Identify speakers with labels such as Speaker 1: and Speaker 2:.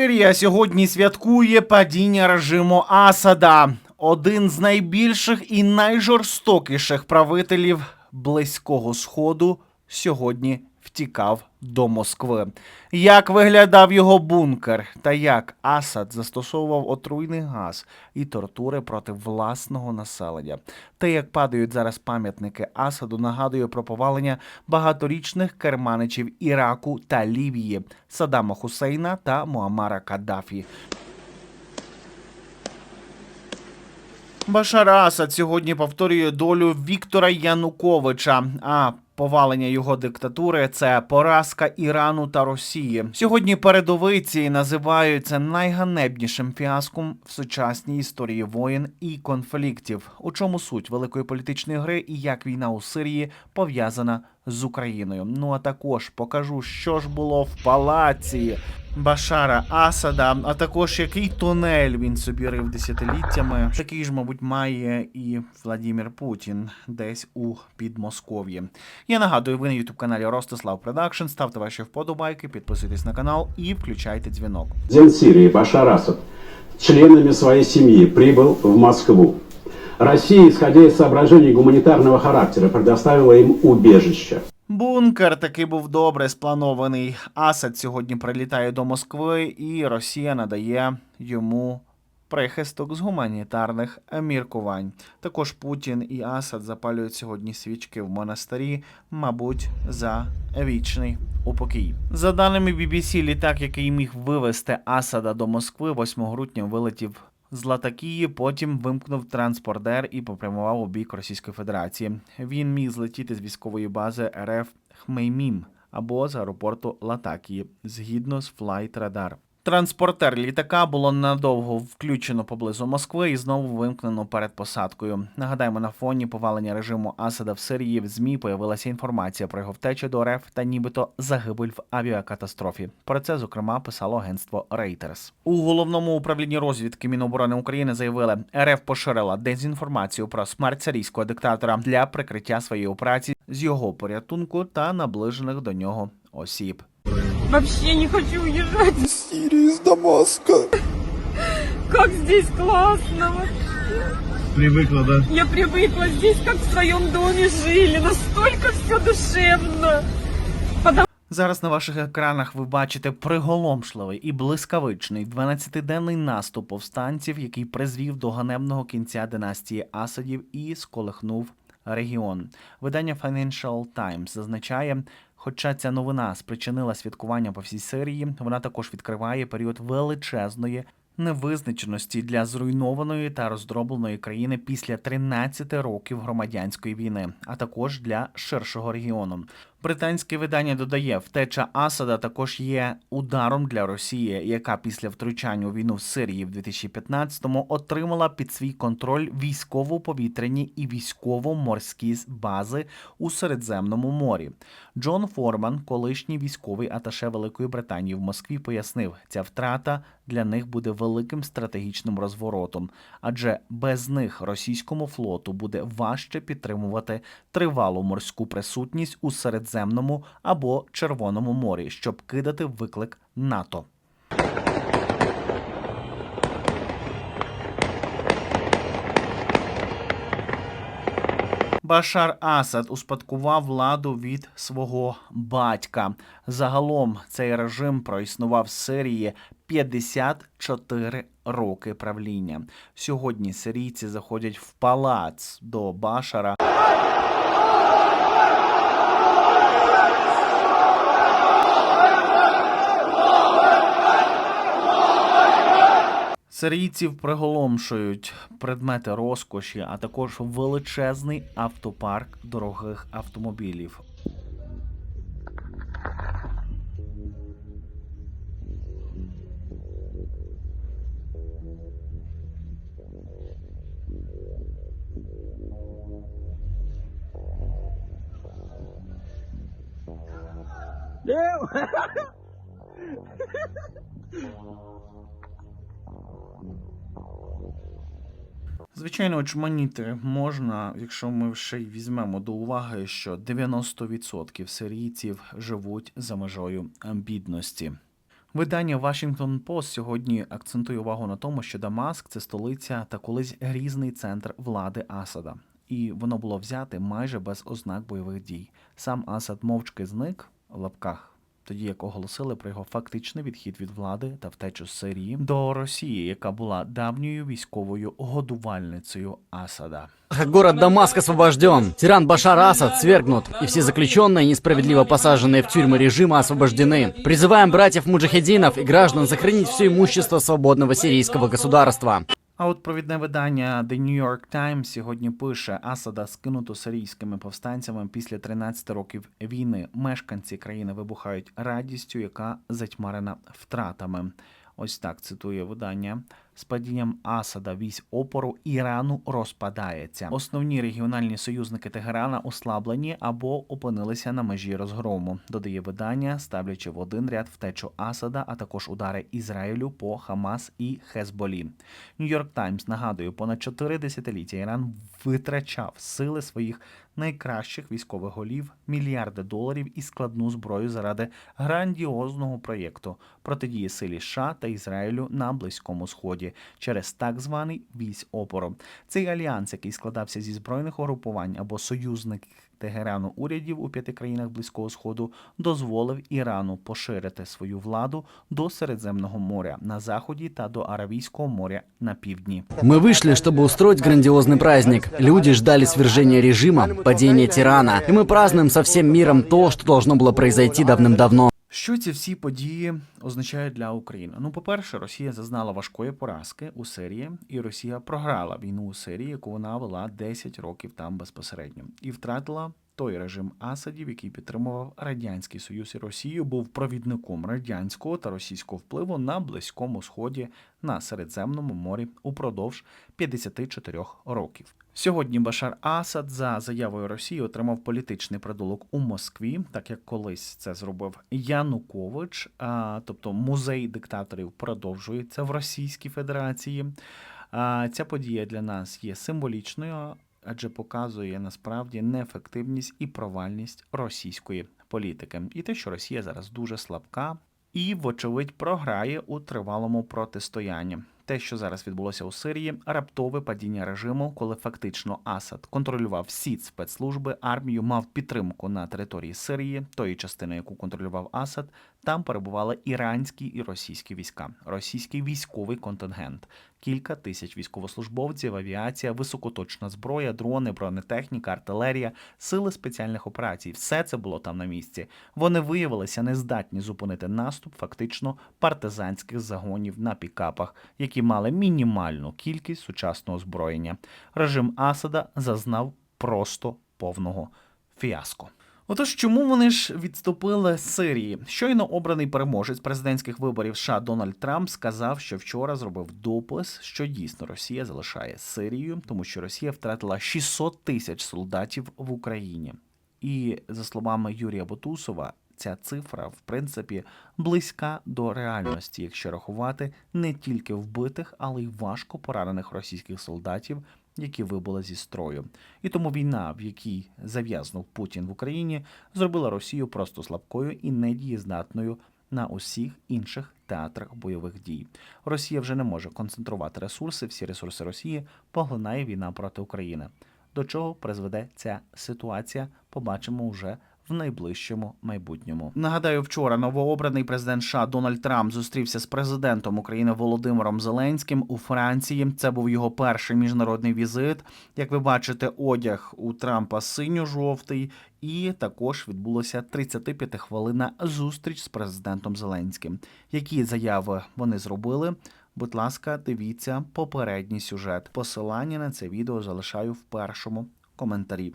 Speaker 1: Сирія сьогодні святкує падіння режиму Асада, один з найбільших і найжорстокіших правителів Близького Сходу сьогодні втікав до Москви. Як виглядав його бункер, та як Асад застосовував отруйний газ і тортури проти власного населення. Те, як падають зараз пам'ятники Асаду, нагадує про повалення багаторічних керманичів Іраку та Лівії Саддама Хусейна та Муаммара Каддафі. Башар Асад сьогодні повторює долю Віктора Януковича. А повалення його диктатури це поразка Ірану та Росії. Сьогодні передовиці називаються найганебнішим фіаском в сучасній історії воєн і конфліктів. У чому суть великої політичної гри і як війна у Сирії пов'язана з Україною. Ну а також покажу, що ж було в палаці Башара Асада, а також який тунель він собі рив десятиліттями. Такий ж, мабуть, має і Владимир Путін десь у Підмосков'ї. Я нагадую, ви на youtube каналі Ростислав Продакшн. Ставте ваші вподобайки, підписуйтесь на канал і включайте дзвінок.
Speaker 2: Президент Сирии Башар Асад членами своей семьи прибыл в Москву. Россия, исходя из соображений гуманитарного характера, предоставила им убежище.
Speaker 1: Бункер таки був добре спланований. Асад сьогодні прилітає до Москви, і Росія надає йому прихисток з гуманітарних міркувань. Також Путін і Асад запалюють сьогодні свічки в монастирі, мабуть, за вічний упокій. За даними BBC, літак, який міг вивезти Асада до Москви, 8 грудня вилетів з Латакії, потім вимкнув транспордер і попрямував у бік Російської Федерації. Він міг злетіти з військової бази РФ Хмеймім або з аеропорту Латакії, згідно з Flight Radar. Транспортер літака було надовго включено поблизу Москви і знову вимкнено перед посадкою. Нагадаємо, на фоні повалення режиму Асада в Сирії в ЗМІ появилася інформація про його втечу до РФ та нібито загибель в авіакатастрофі. Про це зокрема писало агентство Reuters. У головному управлінні розвідки Міноборони України заявили, РФ поширила дезінформацію про смерть сирійського диктатора для прикриття своєї операції з його порятунку та наближених до нього осіб.
Speaker 3: Вообще не хочу уезжать.
Speaker 4: из Сирии, из Дамаска.
Speaker 3: Как здесь классно вообще.
Speaker 5: Привыкла, да?
Speaker 3: Я привыкла здесь, как в своем доме жили. Настолько все душевно.
Speaker 1: Зараз на ваших екранах ви бачите приголомшливий і блискавичний 12-денний наступ повстанців, який призвів до ганебного кінця династії Асадів і сколихнув регіон. Видання Financial Times зазначає, хоча ця новина спричинила святкування по всій Сирії, вона також відкриває період величезної невизначеності для зруйнованої та роздробленої країни після 13 років громадянської війни, а також для ширшого регіону. Британське видання додає, втеча Асада також є ударом для Росії, яка після втручання у війну в Сирії в 2015-му отримала під свій контроль військово-повітряні і військово-морські бази у Середземному морі. Джон Форман, колишній військовий аташе Великої Британії в Москві, пояснив, ця втрата для них буде великим стратегічним розворотом, адже без них російському флоту буде важче підтримувати тривалу морську присутність у Середземному або Червоному морі, щоб кидати виклик НАТО. Башар Асад успадкував владу від свого батька. Загалом цей режим проіснував в Сирії 54 роки правління. Сьогодні сирійці заходять в палац до Башара. Сирійців приголомшують предмети розкоші, а також величезний автопарк дорогих автомобілів. Звичайно, очманіти можна, якщо ми ще й візьмемо до уваги, що 90% сирійців живуть за межою бідності. Видання Washington Post сьогодні акцентує увагу на тому, що Дамаск це столиця та колись грізний центр влади Асада, і воно було взяте майже без ознак бойових дій. Сам Асад мовчки зник в лапках Тоді як оголосили про його фактичний відхід від влади та втечу з Сирії до Росії, яка була давньою військовою годувальницею Асада.
Speaker 5: Город Дамаск освобожден. Тиран Башар Асад свергнут, и все заключенные, несправедливо посаженные в тюрьмы режима, освобождены. Призываем братьев-муджахединов и граждан сохранить все имущество свободного сирийского государства.
Speaker 1: А от провідне видання The New York Times сьогодні пише Асада скинуто сирійськими повстанцями після 13 років війни. Мешканці країни вибухають радістю, яка затьмарена втратами. Ось так цитує видання. З падінням Асада військ опору Ірану розпадається. Основні регіональні союзники Тегерана ослаблені або опинилися на межі розгрому. Додає видання, ставлячи в один ряд втечу Асада, а також удари Ізраїлю по Хамас і Хезболі. Нью-Йорк Таймс нагадує, понад чотири десятиліття Іран витрачав сили своїх найкращих військових голів, мільярди доларів і складну зброю заради грандіозного проєкту протидії силі США та Ізраїлю на Близькому Сході через так званий вісь опору. Цей альянс, який складався зі збройних угрупувань або союзник Тегерану урядів у п'яти країнах Близького Сходу, дозволив Ірану поширити свою владу до Середземного моря на заході та до Аравійського моря на півдні.
Speaker 5: Мы вышли, чтобы устроить грандиозный праздник. Люди ждали свержения режима, падения тирана, и мы празднуем со всем миром то, что должно было произойти давным-давно.
Speaker 1: Що ці всі події означають для України? Ну, по-перше, Росія зазнала важкої поразки у Сирії, і Росія програла війну у Сирії, яку вона вела 10 років там безпосередньо, і втратила той режим Асадів, який підтримував радянський Союз і Росію, був провідником радянського та російського впливу на близькому сході на Середземному морі упродовж 54 років. Сьогодні Башар Асад за заявою Росії отримав політичний придулок у Москві, так як колись це зробив Янукович. Тобто музей диктаторів продовжується в Російській Федерації. Ця подія для нас є символічною, адже показує насправді неефективність і провальність російської політики, і те, що Росія зараз дуже слабка і, вочевидь, програє у тривалому протистоянні. Те, що зараз відбулося у Сирії, раптове падіння режиму, коли фактично Асад контролював всі спецслужби, армію мав підтримку на території Сирії, тої частини, яку контролював Асад. Там перебували іранські і російські війська, російський військовий контингент, кілька тисяч військовослужбовців, авіація, високоточна зброя, дрони, бронетехніка, артилерія, сили спеціальних операцій. Все це було там на місці. Вони виявилися нездатні зупинити наступ фактично партизанських загонів на пікапах, які мали мінімальну кількість сучасного озброєння. Режим Асада зазнав просто повного фіаско. Отож, чому вони ж відступили з Сирії? Щойно обраний переможець президентських виборів США Дональд Трамп сказав, що вчора зробив допис, що дійсно Росія залишає Сирію, тому що Росія втратила 600 тисяч солдатів в Україні. І за словами Юрія Бутусова, ця цифра в принципі близька до реальності, якщо рахувати не тільки вбитих, але й важко поранених російських солдатів, які вибули зі строю. І тому війна, в якій зав'язнув Путін в Україні, зробила Росію просто слабкою і недієздатною на усіх інших театрах бойових дій. Росія вже не може концентрувати ресурси. Всі ресурси Росії поглинає війна проти України. До чого призведе ця ситуація? Побачимо вже в найближчому майбутньому. Нагадаю, вчора новообраний президент США Дональд Трамп зустрівся з президентом України Володимиром Зеленським у Франції. Це був його перший міжнародний візит. Як ви бачите, одяг у Трампа синьо-жовтий, і також відбулася 35 хвилина зустріч з президентом Зеленським. Які заяви вони зробили? Будь ласка, дивіться попередній сюжет. Посилання на це відео залишаю в першому коментарі.